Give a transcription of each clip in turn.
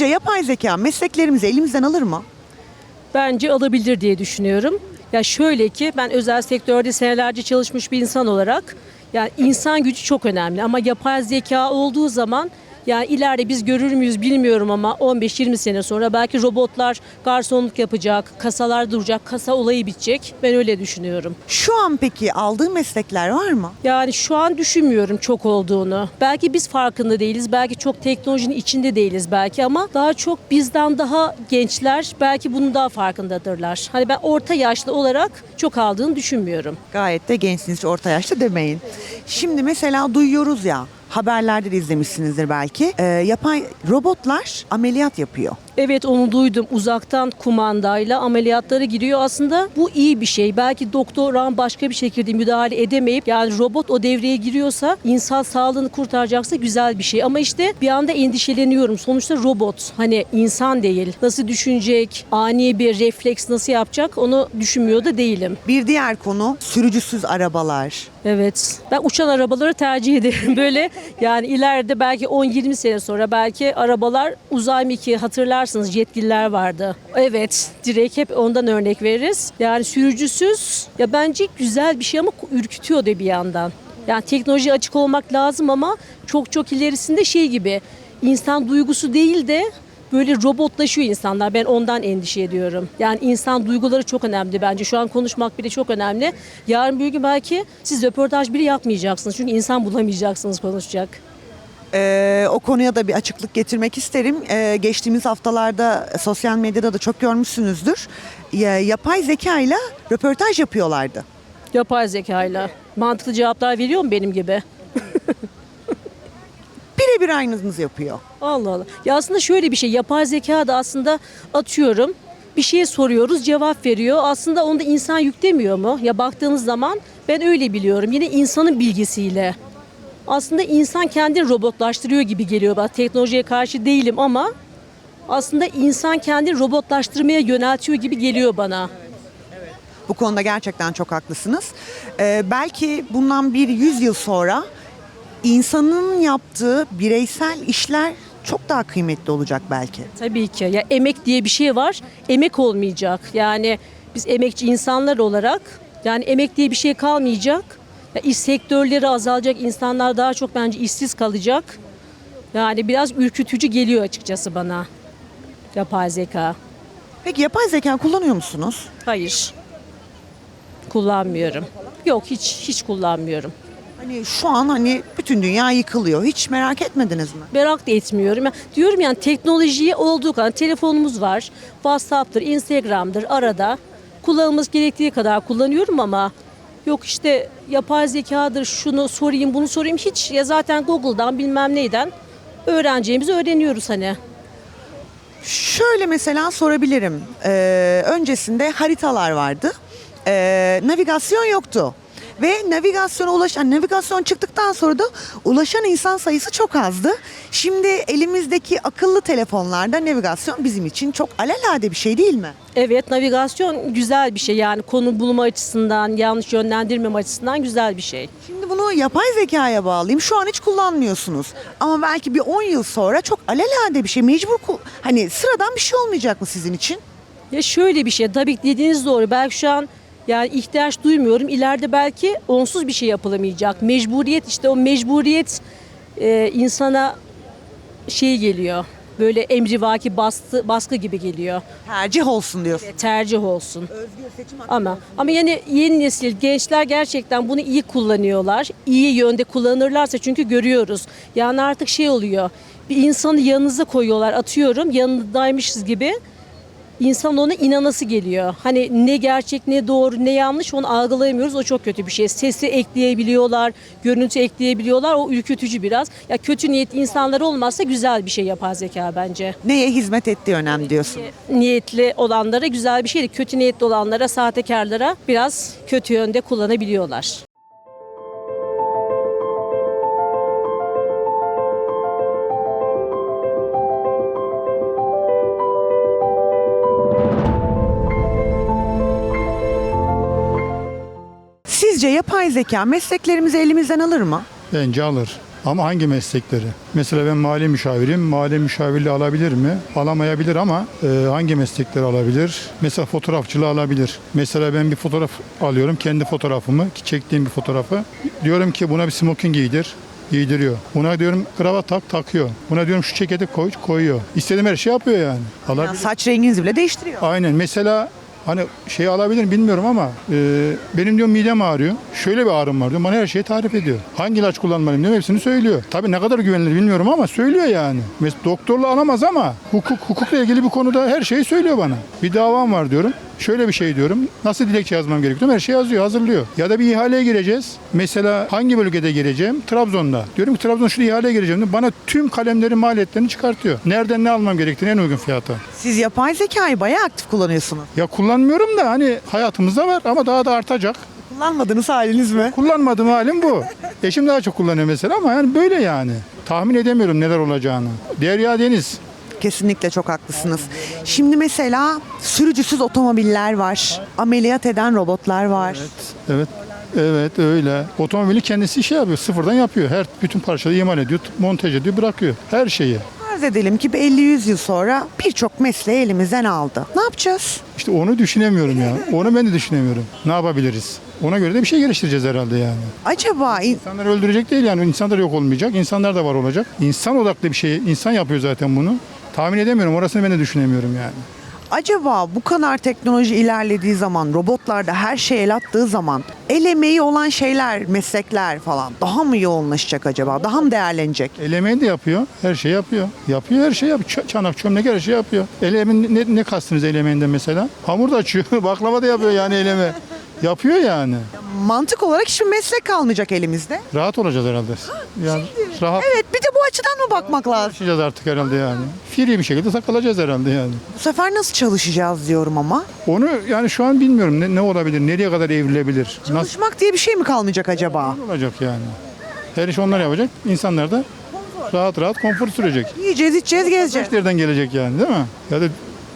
Sizce yapay zeka mesleklerimizi elimizden alır mı? Bence alabilir diye düşünüyorum. Ya şöyle ki ben özel sektörde senelerce çalışmış bir insan olarak yani insan gücü çok önemli ama yapay zeka olduğu zaman yani ileride biz görür müyüz bilmiyorum ama 15-20 sene sonra belki robotlar garsonluk yapacak, kasalar duracak, kasa olayı bitecek. Ben öyle düşünüyorum. Şu an peki aldığı meslekler var mı? Yani şu an düşünmüyorum çok olduğunu. Belki biz farkında değiliz. Belki çok teknolojinin içinde değiliz belki ama daha çok bizden daha gençler belki bunun daha farkındadırlar. Hani ben orta yaşlı olarak çok aldığını düşünmüyorum. Gayet de gençsiniz, orta yaşta demeyin. Şimdi mesela duyuyoruz ya, haberlerde de izlemişsinizdir belki. Ee, yapay robotlar ameliyat yapıyor. Evet onu duydum. Uzaktan kumandayla ameliyatlara giriyor. Aslında bu iyi bir şey. Belki doktoran başka bir şekilde müdahale edemeyip yani robot o devreye giriyorsa insan sağlığını kurtaracaksa güzel bir şey. Ama işte bir anda endişeleniyorum. Sonuçta robot hani insan değil. Nasıl düşünecek, ani bir refleks nasıl yapacak onu düşünmüyor da değilim. Bir diğer konu sürücüsüz arabalar. Evet. Ben uçan arabaları tercih ederim. Böyle yani ileride belki 10-20 sene sonra belki arabalar uzay mekiği hatırlarsınız yetkililer vardı. Evet. Direkt hep ondan örnek veririz. Yani sürücüsüz ya bence güzel bir şey ama ürkütüyor da bir yandan. Yani teknoloji açık olmak lazım ama çok çok ilerisinde şey gibi insan duygusu değil de böyle robotlaşıyor insanlar. Ben ondan endişe ediyorum. Yani insan duyguları çok önemli bence. Şu an konuşmak bile çok önemli. Yarın bir gün belki siz röportaj bile yapmayacaksınız. Çünkü insan bulamayacaksınız konuşacak. Ee, o konuya da bir açıklık getirmek isterim. Ee, geçtiğimiz haftalarda sosyal medyada da çok görmüşsünüzdür. Ya, yapay zeka ile röportaj yapıyorlardı. Yapay zekayla. Mantıklı cevaplar veriyor mu benim gibi? Birebir aynınız yapıyor. Allah Allah. Ya aslında şöyle bir şey. Yapay zeka da aslında atıyorum bir şeye soruyoruz cevap veriyor. Aslında onda insan yüklemiyor mu? Ya baktığınız zaman ben öyle biliyorum. Yine insanın bilgisiyle. Aslında insan kendini robotlaştırıyor gibi geliyor. Ben teknolojiye karşı değilim ama aslında insan kendini robotlaştırmaya yöneltiyor gibi geliyor bana. Bu konuda gerçekten çok haklısınız. Ee, belki bundan bir yüz yıl sonra insanın yaptığı bireysel işler çok daha kıymetli olacak belki. Tabii ki. Ya emek diye bir şey var. Emek olmayacak. Yani biz emekçi insanlar olarak yani emek diye bir şey kalmayacak. Ya iş sektörleri azalacak. insanlar daha çok bence işsiz kalacak. Yani biraz ürkütücü geliyor açıkçası bana. Yapay zeka. Peki yapay zeka kullanıyor musunuz? Hayır. Kullanmıyorum. Yok hiç hiç kullanmıyorum. Hani şu an hani bütün dünya yıkılıyor. Hiç merak etmediniz mi? merak da etmiyorum. Ya diyorum yani teknolojiye olduğu kadar telefonumuz var. WhatsApp'tır, Instagram'dır arada. Kullanılması gerektiği kadar kullanıyorum ama yok işte yapay zekadır şunu sorayım bunu sorayım hiç ya zaten Google'dan bilmem neyden öğreneceğimizi öğreniyoruz hani. Şöyle mesela sorabilirim. Ee, öncesinde haritalar vardı. Ee, navigasyon yoktu. Ve navigasyona ulaşan, navigasyon çıktıktan sonra da ulaşan insan sayısı çok azdı. Şimdi elimizdeki akıllı telefonlarda navigasyon bizim için çok alelade bir şey değil mi? Evet navigasyon güzel bir şey yani konu bulma açısından yanlış yönlendirmem açısından güzel bir şey. Şimdi bunu yapay zekaya bağlayayım. Şu an hiç kullanmıyorsunuz. Ama belki bir 10 yıl sonra çok alelade bir şey. Mecbur hani sıradan bir şey olmayacak mı sizin için? Ya şöyle bir şey tabii dediğiniz doğru. Belki şu an yani ihtiyaç duymuyorum. İleride belki onsuz bir şey yapılamayacak. Mecburiyet işte o mecburiyet e, insana şey geliyor. Böyle emrivaki bastı, baskı gibi geliyor. Tercih olsun diyorsun. Tercih olsun. Özgür seçim Ama ama yani yeni nesil gençler gerçekten bunu iyi kullanıyorlar. İyi yönde kullanırlarsa çünkü görüyoruz. Yani artık şey oluyor. Bir insanı yanınıza koyuyorlar atıyorum yanındaymışız gibi. İnsan ona inanası geliyor. Hani ne gerçek ne doğru ne yanlış onu algılayamıyoruz. O çok kötü bir şey. Sesi ekleyebiliyorlar, görüntü ekleyebiliyorlar. O ürkütücü biraz. Ya kötü niyetli insanlar olmazsa güzel bir şey yapar zeka bence. Neye hizmet ettiği önemli diyorsun. Niyetli olanlara güzel bir şey. Kötü niyetli olanlara, sahtekarlara biraz kötü yönde kullanabiliyorlar. Sizce yapay zeka mesleklerimizi elimizden alır mı? Bence alır. Ama hangi meslekleri? Mesela ben mali müşavirim. Mali müşavirliği alabilir mi? Alamayabilir ama e, hangi meslekleri alabilir? Mesela fotoğrafçılığı alabilir. Mesela ben bir fotoğraf alıyorum. Kendi fotoğrafımı, çektiğim bir fotoğrafı. Diyorum ki buna bir smoking giydir. Giydiriyor. Buna diyorum kravat tak takıyor. Buna diyorum şu ceketi koy koyuyor. İstediğim her şey yapıyor yani. Yani Alabilir. saç renginizi bile değiştiriyor. Aynen. Mesela hani şey alabilir mi bilmiyorum ama e, benim diyor midem ağrıyor. Şöyle bir ağrım var diyor. Bana her şeyi tarif ediyor. Hangi ilaç kullanmalıyım diyor. Hepsini söylüyor. Tabii ne kadar güvenilir bilmiyorum ama söylüyor yani. Mesela doktorla alamaz ama hukuk hukukla ilgili bir konuda her şeyi söylüyor bana. Bir davam var diyorum. Şöyle bir şey diyorum. Nasıl dilekçe yazmam gerekiyor? Her şeyi yazıyor, hazırlıyor. Ya da bir ihaleye gireceğiz. Mesela hangi bölgede gireceğim? Trabzon'da. Diyorum ki Trabzon şu ihaleye gireceğim. diyor. Bana tüm kalemlerin maliyetlerini çıkartıyor. Nereden ne almam gerektiğini en uygun fiyata. Siz yapay zekayı bayağı aktif kullanıyorsunuz. Ya kullanmıyorum da hani hayatımızda var ama daha da artacak. Kullanmadığınız haliniz mi? Kullanmadığım halim bu. Eşim daha çok kullanıyor mesela ama yani böyle yani. Tahmin edemiyorum neler olacağını. Derya Deniz. Kesinlikle çok haklısınız. Şimdi mesela sürücüsüz otomobiller var. Ameliyat eden robotlar var. Evet. Evet öyle. Otomobili kendisi şey yapıyor. Sıfırdan yapıyor. Her bütün parçaları imal ediyor, montaj ediyor, bırakıyor. Her şeyi. Farz edelim ki 50-100 yıl sonra birçok mesleği elimizden aldı. Ne yapacağız? İşte onu düşünemiyorum ya. Onu ben de düşünemiyorum. Ne yapabiliriz? Ona göre de bir şey geliştireceğiz herhalde yani. Acaba in- İnsanları öldürecek değil yani. İnsanlar yok olmayacak. İnsanlar da var olacak. İnsan odaklı bir şey. İnsan yapıyor zaten bunu. Tahmin edemiyorum. Orasını ben de düşünemiyorum yani. acaba bu kadar teknoloji ilerlediği zaman, robotlarda her şey el attığı zaman el emeği olan şeyler, meslekler falan daha mı yoğunlaşacak acaba? Daha mı değerlenecek? Elemeği de yapıyor. Her şey yapıyor. Yapıyor her şey yapıyor. Ç- çanak, çömlek her şey yapıyor. Elemin ne, ne kastınız elemeğinden mesela? Hamur da açıyor. Baklava da yapıyor yani eleme. Yapıyor yani. Mantık olarak hiçbir meslek kalmayacak elimizde. Rahat olacağız herhalde. Yani rahat Evet bir de bu açıdan mı bakmak lazım? yaşayacağız artık herhalde yani. Free bir şekilde takılacağız herhalde yani. Bu sefer nasıl çalışacağız diyorum ama. Onu yani şu an bilmiyorum ne, ne olabilir, nereye kadar evrilebilir, nasıl Çalışmak diye bir şey mi kalmayacak acaba? olacak yani. Her iş onlar yapacak, insanlar da rahat rahat konfor sürecek. Yiyeceğiz, içeceğiz, gezeceğiz. Nereden gelecek yani değil mi? Ya da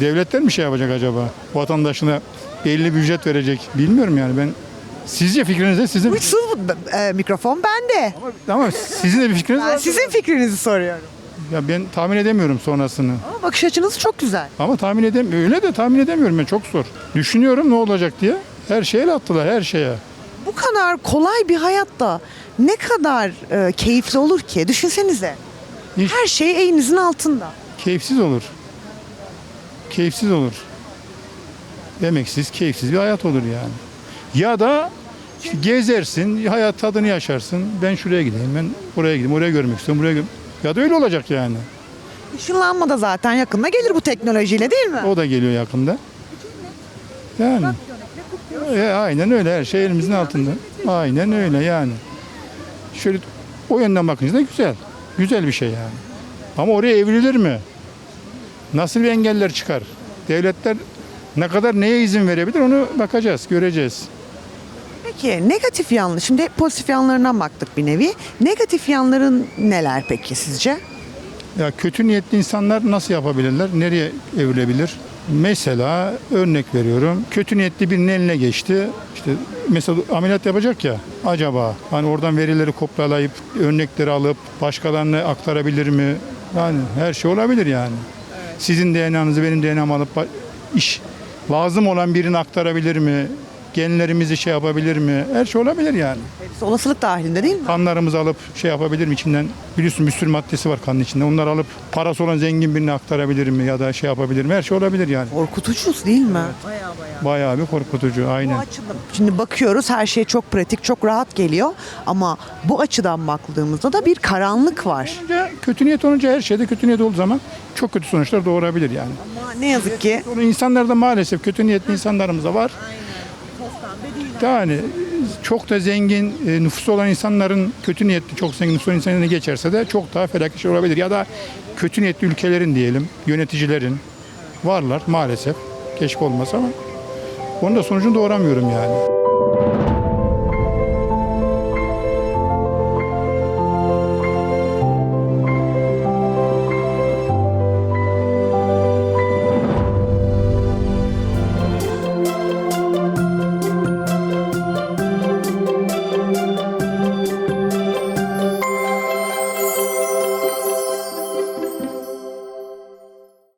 devletler mi şey yapacak acaba? Vatandaşına belli bir ücret verecek. Bilmiyorum yani ben. Sizce fikriniz ne? Sizin, Hiç sus, e, mikrofon bende. ama sizin de bir fikriniz Ben var. sizin fikrinizi soruyorum. Ya ben tahmin edemiyorum sonrasını. Ama bakış açınız çok güzel. Ama tahmin edem öyle de tahmin edemiyorum ben çok zor. Düşünüyorum ne olacak diye. Her şeye el attılar her şeye. Bu kadar kolay bir hayatta ne kadar e, keyifli olur ki? Düşünsenize. Hiç Her şey elinizin altında. keyifsiz olur. Keyifsiz olur. Emeksiz, keyifsiz bir hayat olur yani. Ya da gezersin, hayat tadını yaşarsın. Ben şuraya gideyim, ben oraya gideyim, oraya görmek istiyorum, buraya gö- Ya da öyle olacak yani. Işınlanma da zaten yakında gelir bu teknolojiyle değil mi? O da geliyor yakında. Yani. E, aynen öyle her şey elimizin altında. Aynen öyle yani. Şöyle o yönden bakınca da güzel. Güzel bir şey yani. Ama oraya evrilir mi? Nasıl bir engeller çıkar? Devletler ne kadar neye izin verebilir onu bakacağız, göreceğiz. Peki negatif yanlı, şimdi hep pozitif yanlarından baktık bir nevi. Negatif yanların neler peki sizce? Ya kötü niyetli insanlar nasıl yapabilirler? Nereye evrilebilir? Mesela örnek veriyorum. Kötü niyetli birinin eline geçti. İşte mesela ameliyat yapacak ya. Acaba hani oradan verileri kopyalayıp örnekleri alıp başkalarına aktarabilir mi? Yani her şey olabilir yani. Sizin DNA'nızı benim DNA'mı alıp iş lazım olan birini aktarabilir mi? Genlerimizi şey yapabilir mi? Her şey olabilir yani. Hepsi olasılık dahilinde değil mi? Kanlarımızı alıp şey yapabilir mi içinden? Biliyorsun bir sürü maddesi var kanın içinde. Onları alıp parası olan zengin birine aktarabilir mi ya da şey yapabilir mi? Her şey olabilir yani. Korkutucu değil mi? Bayağı bir korkutucu Bu aynen. açıdan. Şimdi bakıyoruz her şey çok pratik, çok rahat geliyor. Ama bu açıdan baktığımızda da bir karanlık var. Olunca, kötü niyet olunca her şeyde kötü niyet olduğu zaman çok kötü sonuçlar doğurabilir yani. Ama ne yazık ki Onu insanlarda maalesef kötü niyetli insanlarımız da var. Yani çok da zengin e, nüfusu olan insanların kötü niyetli çok zengin nüfusu olan insanlarına geçerse de çok daha felaket şey olabilir. Ya da kötü niyetli ülkelerin diyelim, yöneticilerin varlar maalesef. Keşke olmasa ama onun da sonucunu doğuramıyorum yani.